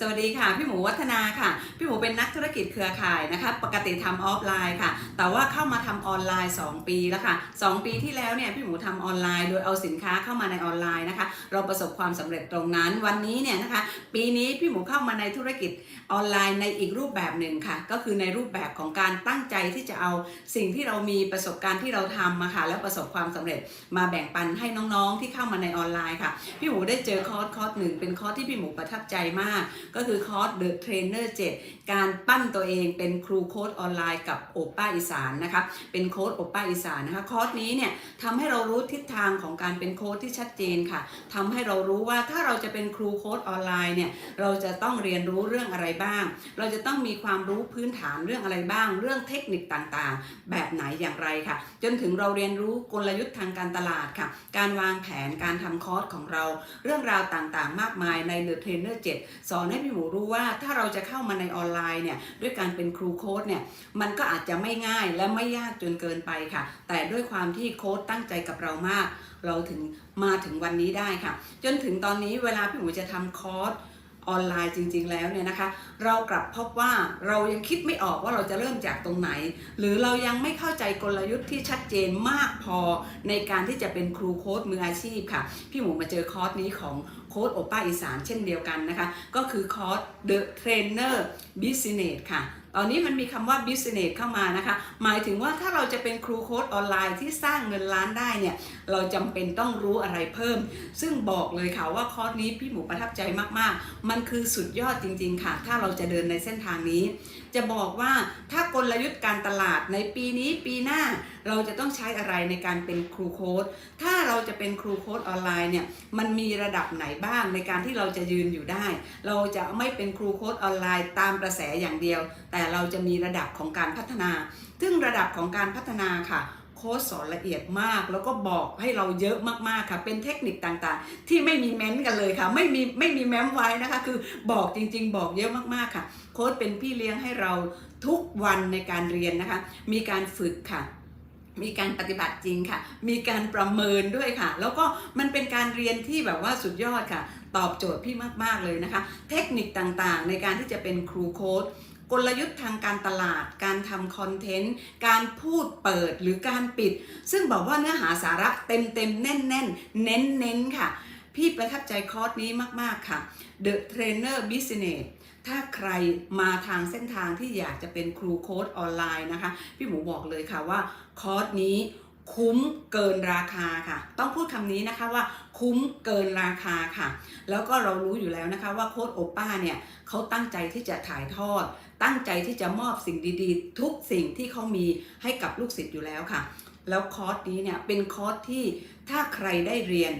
สวัสดีค่ะ พี่หมูวัฒนาค่ะ พี่หมูเป็นนักธุรกิจเครือข่ายนะคะ ปกติทำออฟไลน์ค่ะ แต่ว่าเข้ามาทำออนไลน์ 2 ปีแล้วค่ะ 2 ปีที่แล้วเนี่ยพี่หมูทำออนไลน์โดยเอาสินค้าเข้ามาในออนไลน์นะคะ เราประสบความสำเร็จตรงนั้น วันนี้เนี่ยนะคะ ปีนี้พี่หมูเข้ามาในธุรกิจออนไลน์ในอีกรูปแบบหนึ่งค่ะ ก็คือในรูปแบบของการตั้งใจที่จะเอาสิ่งที่เรามีประสบการณ์ที่เราทำมาค่ะ แล้วประสบความสำเร็จมาแบ่งปันให้น้องๆที่เข้ามาในออนไลน์ค่ะ พี่หมูได้เจอคอร์สคอร์สหนึ่งเป็นคอร์สที่พี่หมูประทับใจมากก็คือคอร์ส The Trainer 7การปั้นตัวเองเป็นครูโค้ดออนไลน์กับโอป้าอีสานนะคะ เป็นโค้ดโอป้าอีสานนะคะ คอร์สนี้เนี่ยทำให้เรารู้ทิศทางของการเป็นโค้ดที่ชัดเจนค่ะทำให้เรารู้ว่าถ้าเราจะเป็นครูโค้ดออนไลน์เนี่ย เราจะต้องเรียนรู้เรื่องอะไรบ้าง เราจะต้องมีความรู้พื้นฐานเรื่องอะไรบ้าง เรื่องเทคนิคต่างๆ แบบไหนอย่างไรค่ะ จนถึงเราเรียนรู้กลยุทธ์ทางการตลาดค่ะ การวางแผนการทำคอร์สของเรา เรื่องราวต่างๆ มากมายใน The Trainer 7สอนให้พี่หมูรู้ว่าถ้าเราจะเข้ามาในออนไลน์เนี่ยด้วยการเป็นครูโค้ดเนี่ยมันก็อาจจะไม่ง่ายและไม่ยากจนเกินไปค่ะ แต่ด้วยความที่โค้ดตั้งใจกับเรามาก เราถึงมาถึงวันนี้ได้ค่ะ จนถึงตอนนี้เวลาพี่หมูจะทำคอร์ส ออนไลน์จริง ๆ แล้วเนี่ยนะคะ เรากลับพบว่าเรายังคิดไม่ออกว่าเราจะเริ่มจากตรงไหน หรือเรายังไม่เข้าใจกลยุทธ์ที่ชัดเจนมากพอในการที่จะเป็นครูโค้ดมืออาชีพค่ะ พี่หมูมาเจอคอร์สนี้ของโค้ดโอป้าอีสานเช่นเดียวกันนะคะ ก็คือคอร์ส The Trainer Business ค่ะ ตอนนี้มันมีคำว่า business เข้ามานะคะ หมายถึงว่าถ้าเราจะเป็นครูโค้ดออนไลน์ที่สร้างเงินล้านได้เนี่ย เราจำเป็นต้องรู้อะไรเพิ่ม ซึ่งบอกเลยค่ะว่าคอร์สนี้พี่หมูประทับใจมากๆ มันคือสุดยอดจริง ๆ ค่ะ ถ้าเราจะเดินในเส้นทางนี้ จะบอกว่าถ้ากลยุทธ์การตลาดในปีนี้ปีหน้า เราจะต้องใช้อะไรในการเป็นครูโค้ดถ้า เราจะเป็นครูโค้ดออนไลน์เนี่ยมันมีระดับไหนบ้างในการที่เราจะยืนอยู่ได้ เราจะไม่เป็นครูโค้ดออนไลน์ตามกระแสอย่างเดียว แต่เราจะมีระดับของการพัฒนา ซึ่งระดับของการพัฒนาค่ะโค้ชสอนละเอียดมาก แล้วก็บอกให้เราเยอะมากๆค่ะ เป็นเทคนิคต่างๆ ที่ไม่มีเม้นต์กันเลยค่ะ ไม่มีไม่มีแม้มไว้นะคะ คือบอกจริง ๆ บอกเยอะมากๆค่ะ โค้ชเป็นพี่เลี้ยงให้เราทุกวันในการเรียนนะคะ มีการฝึกค่ะ มีการปฏิบัติจริงค่ะ มีการประเมินด้วยค่ะ แล้วก็มันเป็นการเรียนที่แบบว่าสุดยอดค่ะ ตอบโจทย์พี่มากๆเลยนะคะ เทคนิคต่างๆ ในการที่จะเป็นครูโค้ดกลยุทธ์ทางการตลาด การทำคอนเทนต์ การพูดเปิดหรือการปิด ซึ่งบอกว่าเนื้อหาสาระเต็มๆแน่นๆเน้นๆค่ะ พี่ประทับใจคอร์สนี้มาก ๆ ค่ะ The Trainer Business ถ้าใครมาทางเส้นทางที่อยากจะเป็นครูโค้ดออนไลน์นะคะ พี่หมูบอกเลยค่ะว่าคอร์สนี้คุ้มเกินราคาค่ะ ต้องพูดคำนี้นะคะว่าคุ้มเกินราคาค่ะ แล้วก็เรารู้อยู่แล้วนะคะว่าโค้ดโอป้าเนี่ยเขาตั้งใจที่จะถ่ายทอด ตั้งใจที่จะมอบสิ่งดีๆ ทุกสิ่งที่เขามีให้กับลูกศิษย์อยู่แล้วค่ะ แล้วคอร์สนี้เนี่ยเป็นคอร์สที่ถ้าใครได้เรียน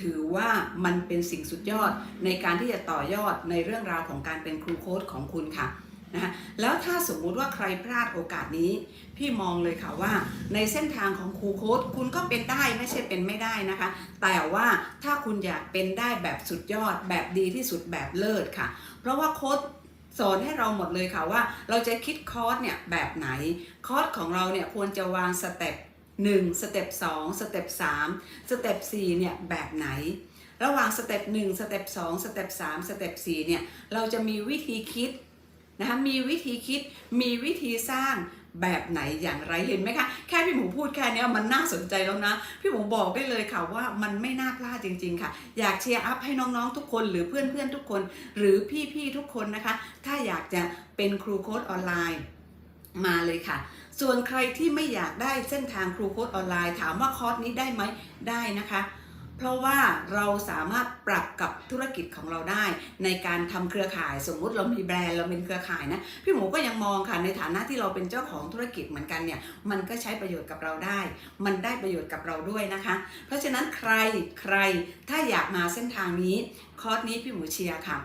ถือว่ามันเป็นสิ่งสุดยอดในการที่จะต่อยอดในเรื่องราวของการเป็นครูโค้ดของคุณค่ะนะคะแล้วถ้าสมมุติว่าใครพลาดโอกาสนี้ พี่มองเลยค่ะว่าในเส้นทางของครูโค้ดคุณก็เป็นได้ไม่ใช่เป็นไม่ได้นะคะ แต่ว่าถ้าคุณอยากเป็นได้แบบสุดยอดแบบดีที่สุดแบบเลิศค่ะ เพราะว่าโค้ดสอนให้เราหมดเลยค่ะว่า เราจะคิดคอร์สเนี่ยแบบไหน คอร์สของเราเนี่ยควรจะวางสเต็ป 1สเต็ป2สเต็ป3สเต็ป4เนี่ยแบบไหน ระหว่างสเต็ป1สเต็ป2สเต็ป3สเต็ป4เนี่ยเราจะมีวิธีคิดนะคะมีวิธีคิดมีวิธีสร้างแบบไหนอย่างไรเห็นไหมคะแค่พี่หมูพูดแค่นี้มันน่าสนใจแล้วนะ พี่หมูบอกได้เลยค่ะว่ามันไม่น่าพลาดจริง ๆ ค่ะ อยากเชียร์อัพให้น้องๆทุกคนหรือเพื่อนๆทุกคน หรือพี่ๆทุกคนนะคะ ถ้าอยากจะเป็นครูโค้ดออนไลน์ มาเลยค่ะ ส่วนใครที่ไม่อยากได้เส้นทางครูโค้ดออนไลน์ถามว่าคอร์สนี้ได้ไหมได้นะคะ เพราะว่าเราสามารถปรับกับธุรกิจของเราได้ ในการทำเครือข่ายสมมุติเรามีแบรนด์เราเป็นเครือข่ายนะพี่หมูก็ยังมองค่ะในฐานะที่เราเป็นเจ้าของธุรกิจเหมือนกันเนี่ยมันก็ใช้ประโยชน์กับเราได้ มันได้ประโยชน์กับเราด้วยนะคะ เพราะฉะนั้นใครใครถ้าอยากมาเส้นทางนี้คอร์สนี้พี่หมูเชียร์ค่ะ